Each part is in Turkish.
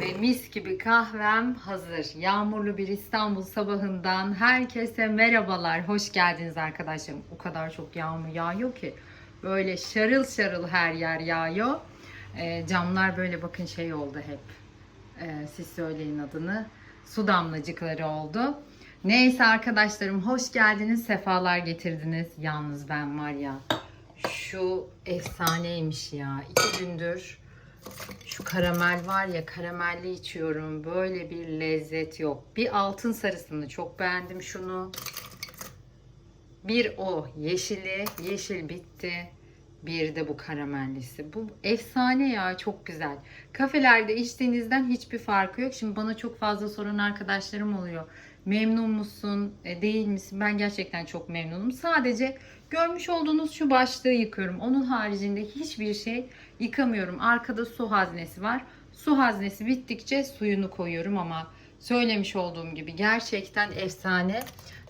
Ve mis gibi kahvem hazır. Yağmurlu bir İstanbul sabahından herkese merhabalar. Hoş geldiniz arkadaşlarım. O kadar çok yağmur yağıyor ki böyle şarıl şarıl her yer yağıyor. E, camlar böyle bakın şey oldu hep. E, siz söyleyin adını. Su damlacıkları oldu. Neyse arkadaşlarım hoş geldiniz, sefalar getirdiniz. Yalnız ben var ya şu efsaneymiş ya. İki gündür şu karamel var ya karamelli içiyorum. Böyle bir lezzet yok. Bir altın sarısını çok beğendim şunu. Bir o yeşili. Yeşil bitti. Bir de bu karamellisi. Bu efsane ya çok güzel. Kafelerde içtiğinizden hiçbir farkı yok. Şimdi bana çok fazla soran arkadaşlarım oluyor. Memnun musun? e, Değil misin? Ben gerçekten çok memnunum. Sadece görmüş olduğunuz şu başlığı yıkıyorum. Onun haricinde hiçbir şey yıkamıyorum. Arkada su haznesi var. Su haznesi bittikçe suyunu koyuyorum ama söylemiş olduğum gibi gerçekten efsane.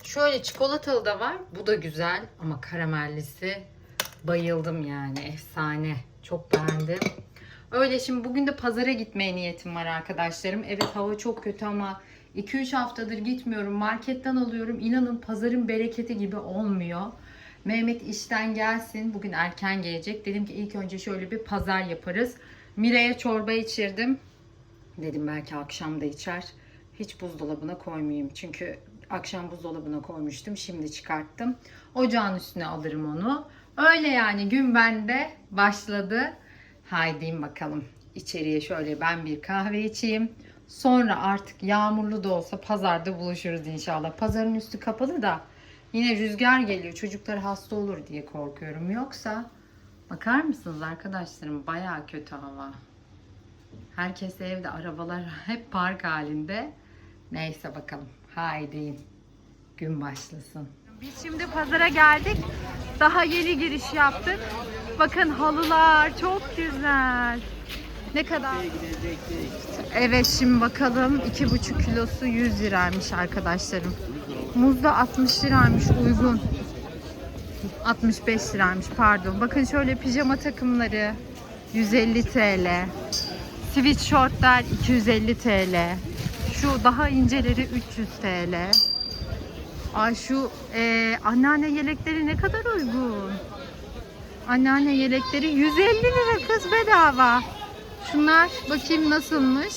Şöyle çikolatalı da var. Bu da güzel ama karamellisi bayıldım yani efsane. Çok beğendim. Öyle şimdi bugün de pazara gitmeye niyetim var arkadaşlarım. Evet hava çok kötü ama 2-3 haftadır gitmiyorum. Marketten alıyorum. İnanın pazarın bereketi gibi olmuyor. Mehmet işten gelsin. Bugün erken gelecek. Dedim ki ilk önce şöyle bir pazar yaparız. Mire'ye çorba içirdim. Dedim belki akşam da içer. Hiç buzdolabına koymayayım. Çünkü akşam buzdolabına koymuştum. Şimdi çıkarttım. Ocağın üstüne alırım onu. Öyle yani gün bende başladı. Haydiyim bakalım. İçeriye şöyle ben bir kahve içeyim. Sonra artık yağmurlu da olsa pazarda buluşuruz inşallah. Pazarın üstü kapalı da yine rüzgar geliyor. Çocuklar hasta olur diye korkuyorum. Yoksa bakar mısınız arkadaşlarım bayağı kötü hava. Herkes evde arabalar hep park halinde. Neyse bakalım. Haydi gün başlasın. Biz şimdi pazara geldik. Daha yeni giriş yaptık. Bakın halılar çok güzel. Ne kadar? Evet şimdi bakalım 2,5 kilosu 100 liraymış arkadaşlarım. Muz da 60 liraymış uygun. 65 liraymış pardon. Bakın şöyle pijama takımları 150 TL. Sweatshirtler 250 TL. Şu daha inceleri 300 TL. Ay şu e, anneanne yelekleri ne kadar uygun. Anneanne yelekleri 150 lira kız bedava. Şunlar bakayım nasılmış.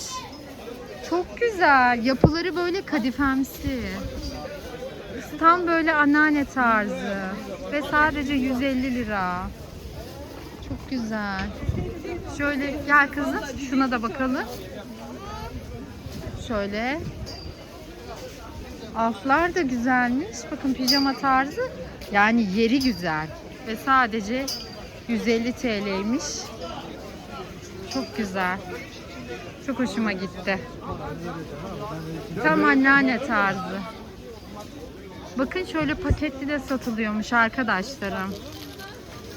Çok güzel. Yapıları böyle kadifemsi. Tam böyle anneanne tarzı. Ve sadece 150 lira. Çok güzel. Şöyle gel kızım şuna da bakalım. Şöyle. Altlar da güzelmiş. Bakın pijama tarzı. Yani yeri güzel. Ve sadece 150 TL'ymiş. Çok güzel. Çok hoşuma gitti. Tam anneanne tarzı. Bakın şöyle paketli de satılıyormuş arkadaşlarım.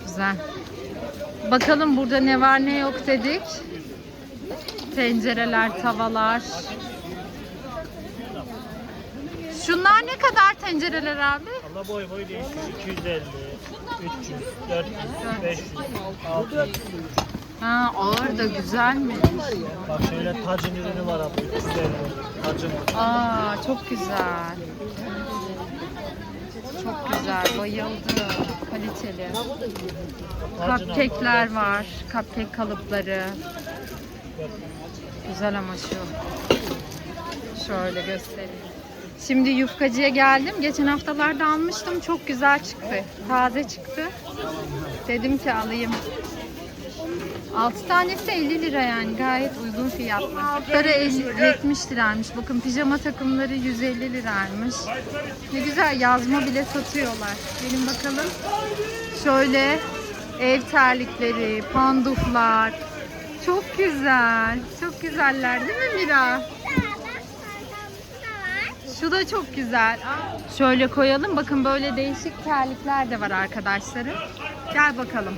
Güzel. Bakalım burada ne var ne yok dedik. Tencereler, tavalar. Şunlar ne kadar tencereler abi? Allah boy boy değişiyor. 250, 300, 400, 500, 600. Ha ağır da güzelmiş. Bak şöyle tacın ürünü var abi. 350. Tacın. Aa çok güzel. Çok güzel. Bayıldım. Kaliteli. Cupcake'ler var. Cupcake kalıpları. Güzel ama şu. Şöyle göstereyim. Şimdi yufkacıya geldim. Geçen haftalarda almıştım. Çok güzel çıktı. Taze çıktı. Dedim ki alayım. 6 tanesi 50 lira yani gayet uygun fiyatlı. Altları 50 70 liraymış. Bakın pijama takımları 150 liraymış. Ne güzel yazma bile satıyorlar. Gelin bakalım. Şöyle ev terlikleri, panduflar. Çok güzel. Çok güzeller değil mi Mira? Şu da çok güzel. Şöyle koyalım. Bakın böyle değişik terlikler de var arkadaşlarım. Gel bakalım.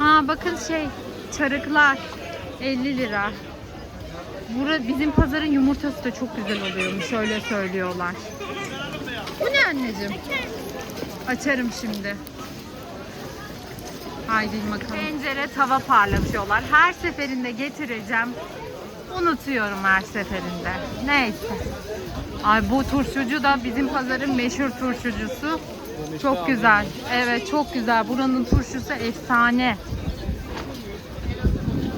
Ha bakın şey çarıklar 50 lira. Bura bizim pazarın yumurtası da çok güzel oluyormuş. Şöyle söylüyorlar. Bu ne anneciğim? Açarım şimdi. Haydi bakalım. Tencere tava parlatıyorlar. Her seferinde getireceğim. Unutuyorum her seferinde. Neyse. Ay bu turşucu da bizim pazarın meşhur turşucusu. Çok güzel. Evet çok güzel. Buranın turşusu efsane.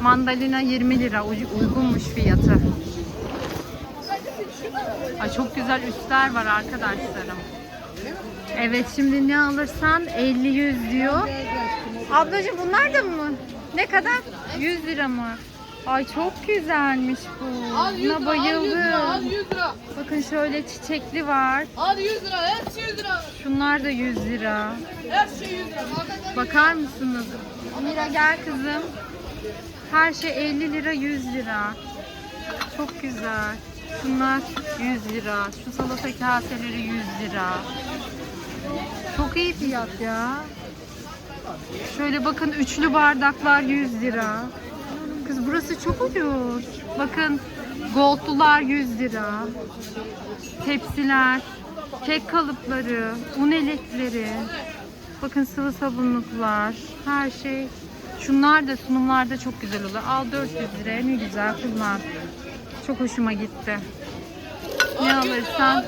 Mandalina 20 lira. Uy- Uygunmuş fiyatı. Ay çok güzel üstler var arkadaşlarım. Evet şimdi ne alırsan 50-100 diyor. Ablacığım bunlar da mı? Ne kadar? 100 lira mı? Ay çok güzelmiş bu. Al 100 Buna al 100 lira, al bayıldım. 100 lira. Bakın şöyle çiçekli var. Al 100 lira, hepsi 100 lira. Şunlar da 100 lira. Hepsi 100 lira. Bakar mısınız? Mira gel kızım. Her şey 50 lira 100 lira. Çok güzel. Şunlar 100 lira. Şu salata kaseleri 100 lira. Çok iyi fiyat ya. Şöyle bakın üçlü bardaklar 100 lira. Kız burası çok ucuz. Bakın goldlular 100 lira. Tepsiler, kek kalıpları, un eletleri. Bakın sıvı sabunluklar, her şey. Şunlar da sunumlarda çok güzel oluyor. Al 400 liraya ne güzel kullan. Çok hoşuma gitti. Ne alırsan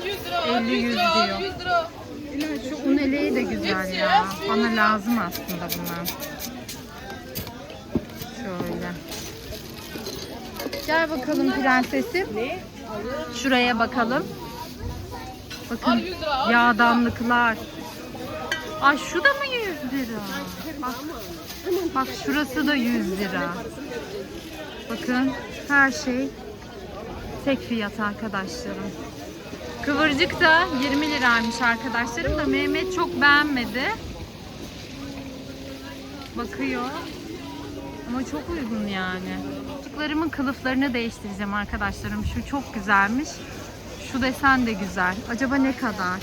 50 100 diyor. 100 lira. Şu un eleği de güzel ya. Bana lazım aslında bunlar. Şöyle. Gel bakalım prensesim. Şuraya bakalım. Al Bakın 100 lira. al. yağdanlıklar. Ay şu da mı 100 lira? Bak, bak şurası da 100 lira. Bakın her şey tek fiyat arkadaşlarım. Kıvırcık da 20 liraymış arkadaşlarım da Mehmet çok beğenmedi. Bakıyor. Ama çok uygun yani. Çocuklarımın kılıflarını değiştireceğim arkadaşlarım. Şu çok güzelmiş. Şu desen de güzel. Acaba ne kadar?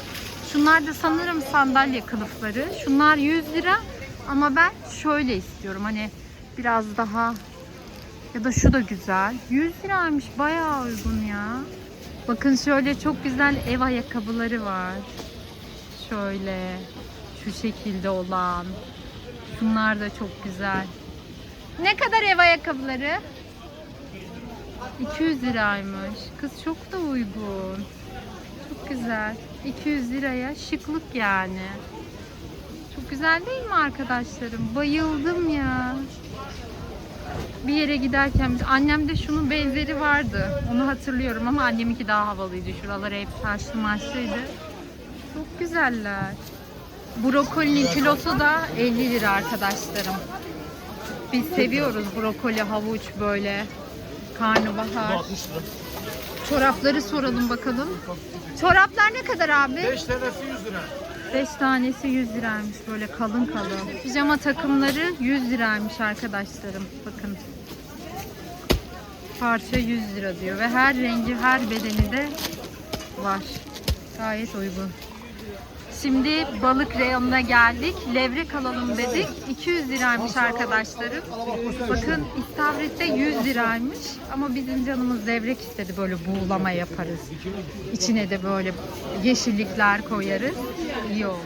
Şunlar da sanırım sandalye kılıfları. Şunlar 100 lira ama ben şöyle istiyorum. Hani biraz daha ya da şu da güzel. 100 liraymış. Bayağı uygun ya. Bakın şöyle çok güzel ev ayakkabıları var. Şöyle şu şekilde olan. Şunlar da çok güzel. Ne kadar ev ayakkabıları? 200 liraymış. Kız çok da uygun. Çok güzel. 200 liraya şıklık yani. Çok güzel değil mi arkadaşlarım? Bayıldım ya. Bir yere giderken biz- annemde şunun benzeri vardı. Onu hatırlıyorum ama anneminki daha havalıydı. Şuraları hep taşlı maçlıydı. Çok güzeller. Brokolinin kilosu da 50 lira arkadaşlarım. Biz seviyoruz brokoli, havuç böyle. Karnabahar. 60 lira. Çorapları soralım bakalım. Çoraplar ne kadar abi? 5 tanesi 100 lira. 5 tanesi 100 liraymış böyle kalın kalın. Pijama takımları 100 liraymış arkadaşlarım. Bakın. Parça 100 lira diyor ve her rengi her bedeni de var. Gayet uygun. Şimdi balık reyonuna geldik. Levrek alalım dedik. 200 liraymış arkadaşlarım. Bakın istavrette 100 liraymış. Ama bizim canımız levrek istedi. Böyle buğulama yaparız. İçine de böyle yeşillikler koyarız. İyi olur.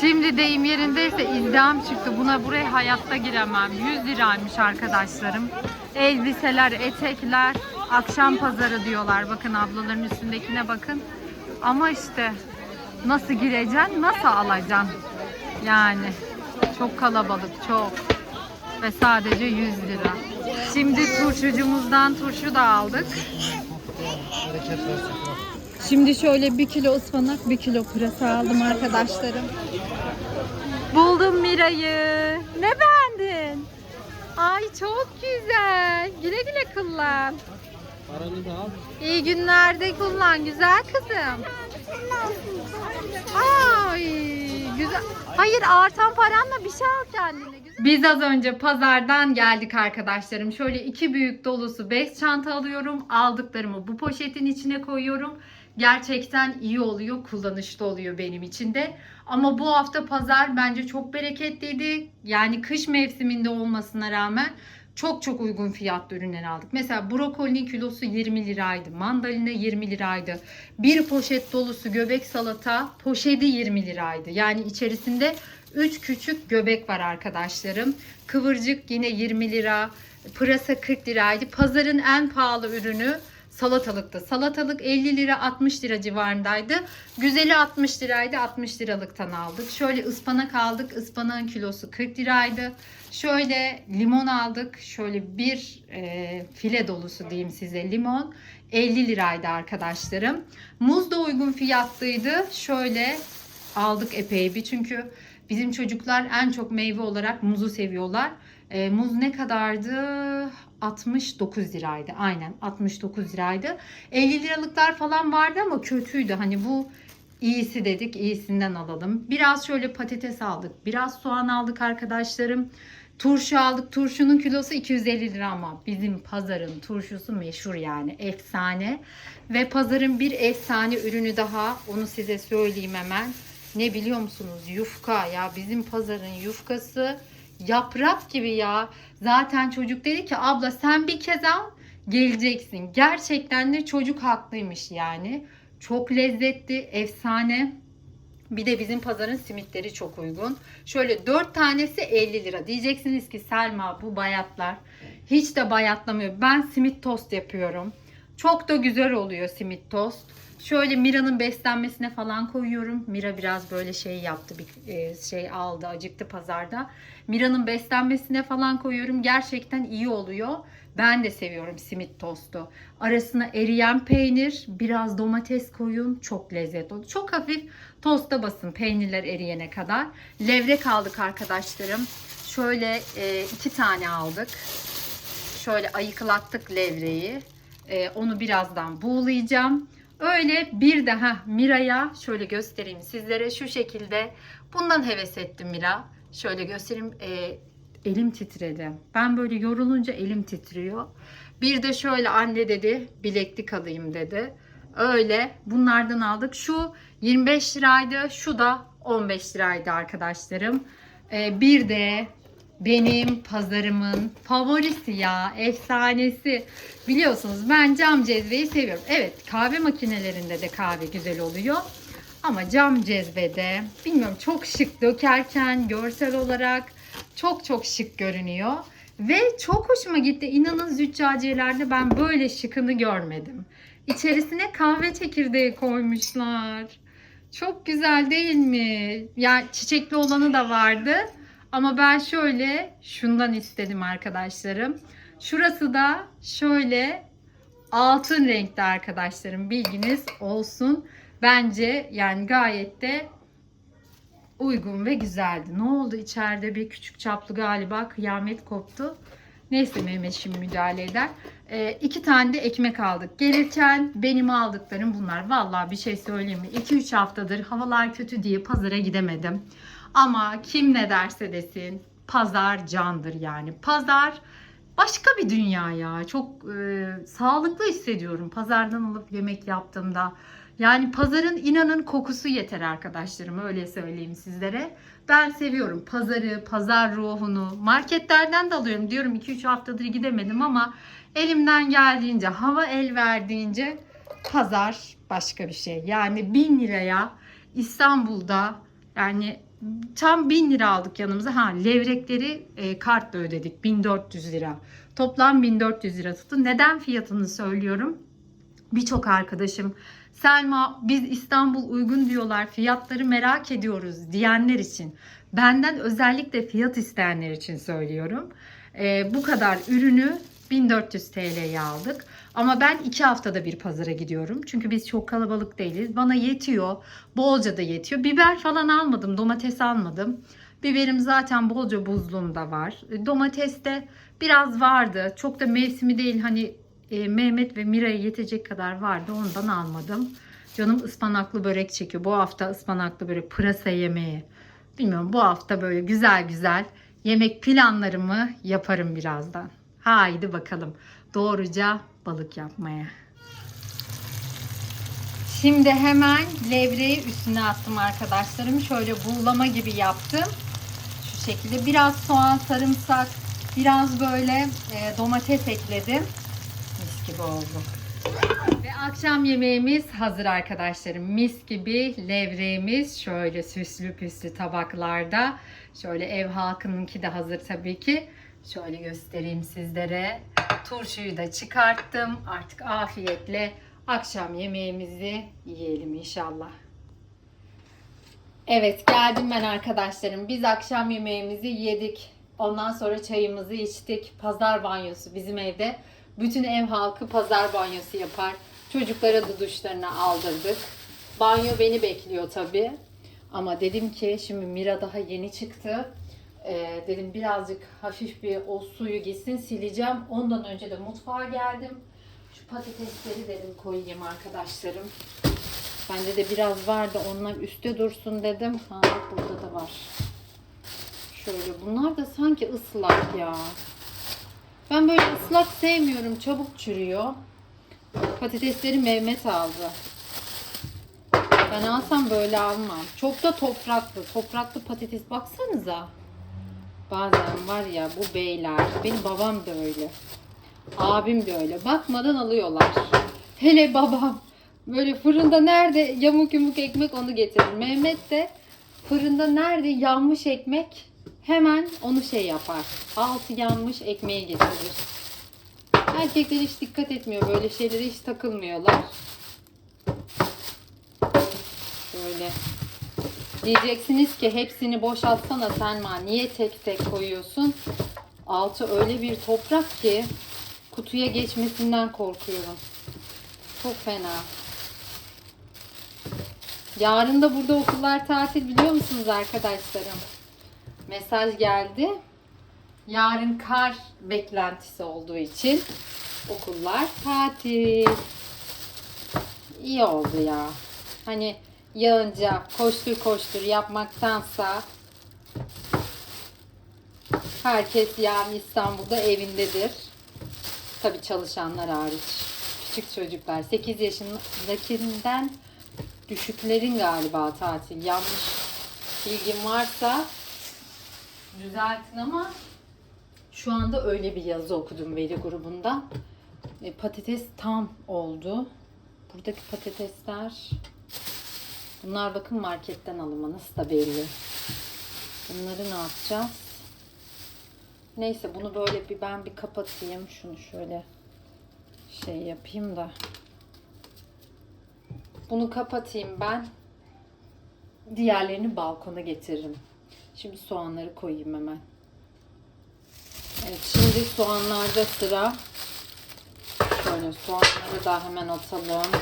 Şimdi deyim yerindeyse izdiham çıktı. Buna buraya hayatta giremem. 100 liraymış arkadaşlarım. Elbiseler, etekler, akşam pazarı diyorlar. Bakın ablaların üstündekine bakın. Ama işte nasıl gireceksin, nasıl alacaksın? Yani çok kalabalık, çok. Ve sadece 100 lira. Şimdi turşucumuzdan turşu da aldık. Şimdi şöyle bir kilo ıspanak, bir kilo pırasa aldım arkadaşlarım. Buldum Mira'yı. Ne beğendin? Ay çok güzel. Güle güle kullan. Paranı da al. İyi günlerde kullan güzel kızım. Ay güzel. Hayır artan paranla bir şey al kendine. Güzel. Biz az önce pazardan geldik arkadaşlarım. Şöyle iki büyük dolusu bez çanta alıyorum. Aldıklarımı bu poşetin içine koyuyorum. Gerçekten iyi oluyor, kullanışlı oluyor benim için de. Ama bu hafta pazar bence çok bereketliydi. Yani kış mevsiminde olmasına rağmen çok çok uygun fiyatlı ürünler aldık. Mesela brokolinin kilosu 20 liraydı. Mandalina 20 liraydı. Bir poşet dolusu göbek salata poşeti 20 liraydı. Yani içerisinde 3 küçük göbek var arkadaşlarım. Kıvırcık yine 20 lira. Pırasa 40 liraydı. Pazarın en pahalı ürünü salatalıktı. Salatalık 50 lira 60 lira civarındaydı. Güzeli 60 liraydı. 60 liralıktan aldık. Şöyle ıspanak aldık. Ispanağın kilosu 40 liraydı. Şöyle limon aldık. Şöyle bir e, file dolusu diyeyim size limon. 50 liraydı arkadaşlarım. Muz da uygun fiyatlıydı. Şöyle aldık epey bir çünkü bizim çocuklar en çok meyve olarak muzu seviyorlar. E, muz ne kadardı? 69 liraydı. Aynen 69 liraydı. 50 liralıklar falan vardı ama kötüydü. Hani bu iyisi dedik. iyisinden alalım. Biraz şöyle patates aldık. Biraz soğan aldık arkadaşlarım. Turşu aldık. Turşunun kilosu 250 lira ama bizim pazarın turşusu meşhur yani. Efsane. Ve pazarın bir efsane ürünü daha. Onu size söyleyeyim hemen. Ne biliyor musunuz? Yufka ya bizim pazarın yufkası yaprak gibi ya. Zaten çocuk dedi ki abla sen bir kez al geleceksin. Gerçekten de çocuk haklıymış yani. Çok lezzetli, efsane. Bir de bizim pazarın simitleri çok uygun. Şöyle 4 tanesi 50 lira. Diyeceksiniz ki Selma bu bayatlar. Hiç de bayatlamıyor. Ben simit tost yapıyorum. Çok da güzel oluyor simit tost. Şöyle Mira'nın beslenmesine falan koyuyorum. Mira biraz böyle şey yaptı, bir e, şey aldı, acıktı pazarda. Mira'nın beslenmesine falan koyuyorum. Gerçekten iyi oluyor. Ben de seviyorum simit tostu. Arasına eriyen peynir, biraz domates koyun. Çok lezzetli olur. Çok hafif tosta basın peynirler eriyene kadar. Levrek aldık arkadaşlarım. Şöyle e, iki tane aldık. Şöyle ayıklattık levreyi. E, onu birazdan buğulayacağım. Öyle bir daha Mira'ya şöyle göstereyim sizlere şu şekilde. Bundan heves ettim Mira. Şöyle göstereyim. E, elim titredi. Ben böyle yorulunca elim titriyor. Bir de şöyle anne dedi bileklik alayım dedi. Öyle bunlardan aldık. Şu 25 liraydı. Şu da 15 liraydı arkadaşlarım. E, bir de benim pazarımın favorisi ya, efsanesi. Biliyorsunuz ben cam cezveyi seviyorum. Evet kahve makinelerinde de kahve güzel oluyor. Ama cam cezvede bilmiyorum çok şık dökerken görsel olarak çok çok şık görünüyor. Ve çok hoşuma gitti. İnanın züccaciyelerde ben böyle şıkını görmedim. İçerisine kahve çekirdeği koymuşlar. Çok güzel değil mi? Yani çiçekli olanı da vardı. Ama ben şöyle şundan istedim arkadaşlarım. Şurası da şöyle altın renkte arkadaşlarım bilginiz olsun. Bence yani gayet de uygun ve güzeldi. Ne oldu içeride bir küçük çaplı galiba kıyamet koptu. Neyse Mehmet şimdi müdahale eder. Ee, iki tane de ekmek aldık. Gelirken benim aldıklarım bunlar. Vallahi bir şey söyleyeyim mi? 2-3 haftadır havalar kötü diye pazara gidemedim. Ama kim ne derse desin pazar candır yani. Pazar başka bir dünya ya. Çok e, sağlıklı hissediyorum pazardan alıp yemek yaptığımda. Yani pazarın inanın kokusu yeter arkadaşlarım öyle söyleyeyim sizlere. Ben seviyorum pazarı, pazar ruhunu. Marketlerden de alıyorum diyorum 2-3 haftadır gidemedim ama elimden geldiğince, hava el verdiğince pazar başka bir şey. Yani 1000 liraya İstanbul'da yani tam 1000 lira aldık yanımıza. Ha levrekleri e, kartla ödedik 1400 lira. Toplam 1400 lira tuttu. Neden fiyatını söylüyorum? Birçok arkadaşım Selma biz İstanbul uygun diyorlar fiyatları merak ediyoruz diyenler için benden özellikle fiyat isteyenler için söylüyorum. Ee, bu kadar ürünü 1400 TL'ye aldık. Ama ben iki haftada bir pazara gidiyorum. Çünkü biz çok kalabalık değiliz. Bana yetiyor. Bolca da yetiyor. Biber falan almadım. Domates almadım. Biberim zaten bolca buzluğumda var. E, Domates de biraz vardı. Çok da mevsimi değil. Hani e, Mehmet ve Mira'ya yetecek kadar vardı. Ondan almadım. Canım ıspanaklı börek çekiyor. Bu hafta ıspanaklı börek pırasa yemeği. Bilmiyorum bu hafta böyle güzel güzel yemek planlarımı yaparım birazdan. Haydi bakalım doğruca balık yapmaya. Şimdi hemen levreyi üstüne attım arkadaşlarım. Şöyle buğulama gibi yaptım. Şu şekilde biraz soğan, sarımsak, biraz böyle e, domates ekledim. Mis gibi oldu. Ve akşam yemeğimiz hazır arkadaşlarım. Mis gibi levreğimiz şöyle süslü püslü tabaklarda. Şöyle ev halkınınki de hazır tabii ki. Şöyle göstereyim sizlere. Turşuyu da çıkarttım. Artık afiyetle akşam yemeğimizi yiyelim inşallah. Evet geldim ben arkadaşlarım. Biz akşam yemeğimizi yedik. Ondan sonra çayımızı içtik. Pazar banyosu bizim evde. Bütün ev halkı pazar banyosu yapar. Çocuklara da duşlarını aldırdık. Banyo beni bekliyor tabii. Ama dedim ki şimdi Mira daha yeni çıktı. Ee, dedim birazcık hafif bir o suyu gitsin sileceğim. Ondan önce de mutfağa geldim. Şu patatesleri dedim koyayım arkadaşlarım. Bende de biraz vardı onlar üstte dursun dedim. Ha burada da var. Şöyle bunlar da sanki ıslak ya. Ben böyle ıslak sevmiyorum. Çabuk çürüyor. Patatesleri Mehmet aldı. Ben alsam böyle almam. Çok da topraklı. Topraklı patates baksanıza. Bazen var ya bu beyler. Benim babam da öyle. Abim de öyle. Bakmadan alıyorlar. Hele babam. Böyle fırında nerede yamuk yumuk ekmek onu getirir. Mehmet de fırında nerede yanmış ekmek hemen onu şey yapar. Altı yanmış ekmeği getirir. Erkekler hiç dikkat etmiyor. Böyle şeylere hiç takılmıyorlar. Şöyle. Diyeceksiniz ki hepsini boşaltsana Selma. Niye tek tek koyuyorsun? Altı öyle bir toprak ki kutuya geçmesinden korkuyorum. Çok fena. Yarın da burada okullar tatil biliyor musunuz arkadaşlarım? Mesaj geldi. Yarın kar beklentisi olduğu için okullar tatil. İyi oldu ya. Hani yağınca koştur koştur yapmaktansa herkes yarın İstanbul'da evindedir. Tabi çalışanlar hariç. Küçük çocuklar 8 yaşındakinden düşüklerin galiba tatil. Yanlış bilgim varsa düzeltin ama şu anda öyle bir yazı okudum veli grubundan. E, patates tam oldu. Buradaki patatesler bunlar bakın marketten nasıl da belli. Bunları ne yapacağız? Neyse bunu böyle bir ben bir kapatayım. Şunu şöyle şey yapayım da. Bunu kapatayım ben. Diğerlerini balkona getiririm. Şimdi soğanları koyayım hemen. Evet şimdi soğanlarda sıra. Şöyle soğanları da hemen atalım.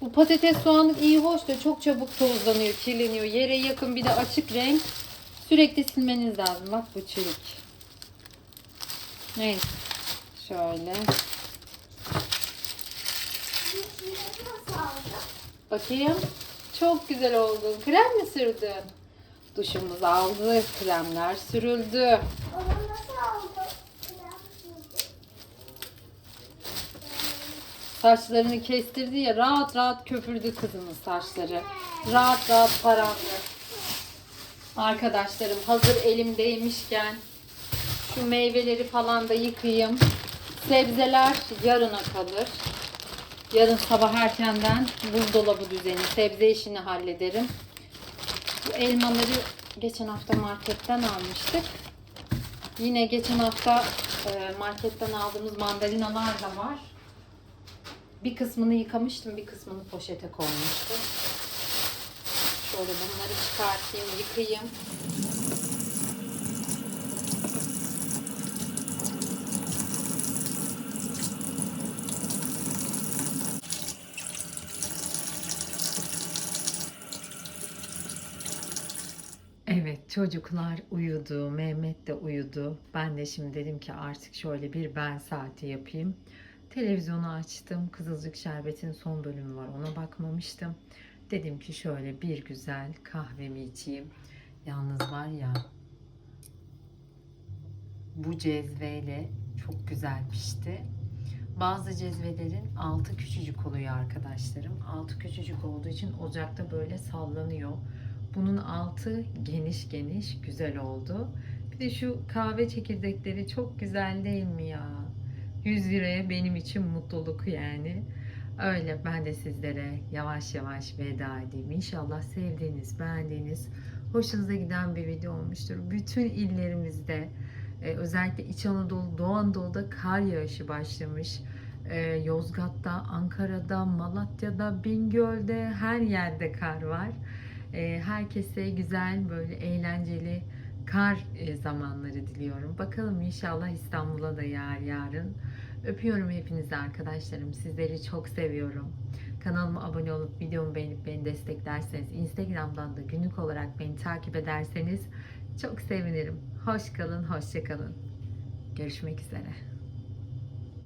Bu patates soğanlık iyi hoş da çok çabuk tozlanıyor, kirleniyor. Yere yakın bir de açık renk. Sürekli silmeniz lazım. Bak bu çürük. Neyse. Şöyle. Bakayım. Çok güzel oldu. Krem mi sürdün? Duşumuzu aldı. Kremler sürüldü. Saçlarını kestirdi ya rahat rahat köpürdü kızımın saçları. Rahat rahat parandı. Arkadaşlarım hazır elimdeymişken şu meyveleri falan da yıkayayım. Sebzeler yarına kalır. Yarın sabah erkenden buzdolabı düzeni, sebze işini hallederim. Bu elmaları geçen hafta marketten almıştık. Yine geçen hafta e, marketten aldığımız mandalinalar da var. Bir kısmını yıkamıştım, bir kısmını poşete koymuştum. Şöyle bunları çıkartayım, yıkayayım. Evet çocuklar uyudu, Mehmet de uyudu. Ben de şimdi dedim ki artık şöyle bir ben saati yapayım. Televizyonu açtım. Kızılcık Şerbeti'nin son bölümü var. Ona bakmamıştım. Dedim ki şöyle bir güzel kahvemi içeyim. Yalnız var ya bu cezveyle çok güzel pişti. Bazı cezvelerin altı küçücük oluyor arkadaşlarım. Altı küçücük olduğu için ocakta böyle sallanıyor. Bunun altı geniş geniş güzel oldu. Bir de şu kahve çekirdekleri çok güzel değil mi ya? 100 liraya benim için mutluluk yani. Öyle ben de sizlere yavaş yavaş veda edeyim. İnşallah sevdiğiniz, beğendiğiniz, hoşunuza giden bir video olmuştur. Bütün illerimizde e, özellikle İç Anadolu, Doğu Anadolu'da kar yağışı başlamış. E, Yozgat'ta, Ankara'da, Malatya'da, Bingöl'de her yerde kar var. E, herkese güzel böyle eğlenceli kar zamanları diliyorum. Bakalım inşallah İstanbul'a da yağar yarın. Öpüyorum hepinizi arkadaşlarım. Sizleri çok seviyorum. Kanalıma abone olup videomu beğenip beni desteklerseniz, Instagram'dan da günlük olarak beni takip ederseniz çok sevinirim. Hoş kalın, hoşça kalın. Görüşmek üzere.